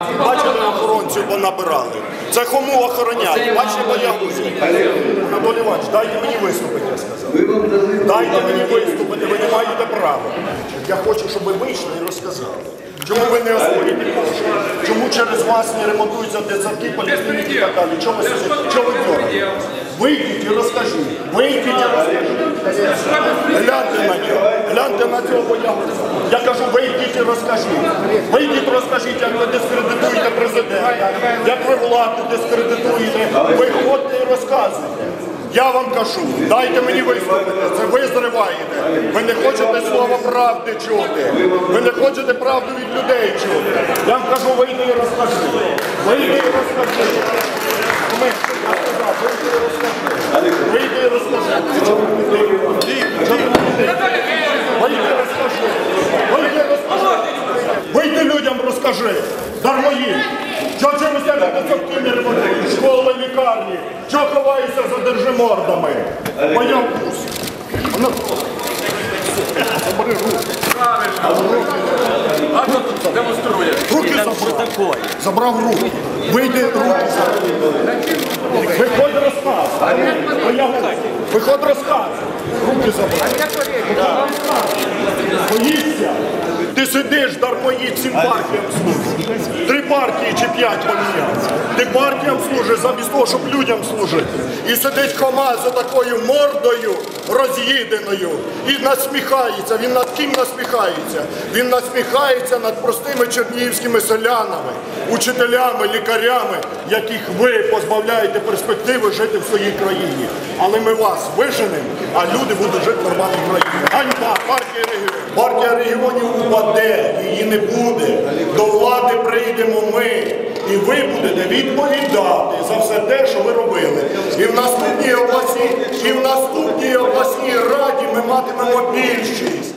Бачили охоронців, бо набирали. Це кому охороняють? Бачите боягузі. Анатолій Іванович, дайте мені виступити, я сказав. Дайте мені виступити, ви не маєте права. Я хочу, щоб ви вийшли і розказали. Чому ви не освоїте кошти? Чому через вас не ремонтуються дитсадки, поліклініки і так далі? Чому ви сидите? Чого ви дьораєте? Вийдіть і розкажіть. Вийдіть і розкажіть. Гляньте на нього. Гляньте на цього боягуза. Я кажу, вийдіть і розкажіть. Вийдіть, розкажіть, як ви дискредитуєте президента, як ви владу дискредитуєте. Виходьте і розказуйте. Я вам кажу, дайте мені виступити. Це ви зриваєте. Ви не хочете слова правди чути. Ви не хочете правду від людей чути. Я вам кажу, вийди і розкажи. Вийди і розкажи. Ми- я сказав, Вийди і розкажи. Вийди і розкажи. Вийди і розкажи. Вийди і розкажи. Вийди людям розкажи. Дармоїд. Що не ремонтують? Школи, лікарні. Що ховаєшся за держимордами? Моя вкус. Ну, руки. демонструє. Руки забрав. Забрав руки. Вийди руки. Виходь розказ. Виходь розказ. Руки забрав. Боїшся? Ти сидиш дармоїд цим партіям служиш. Три партії чи п'ять помінявся. Ти партіям служиш замість того, щоб людям служити. І сидить кома за такою мордою роз'їденою і насміхається. Він над ким насміхається? Він насміхається над простими чернігівськими селянами, учителями, лікарями, яких ви позбавляєте перспективи жити в своїй країні. Але ми вас виженемо, а люди будуть жити в нормальній країні. Ганьба, регіонів впаде, її не буде. До влади прийдемо ми. І ви будете відповідати за все те, що ви робили. І в наступній обласній, і в наступній обласній раді ми матимемо більшість.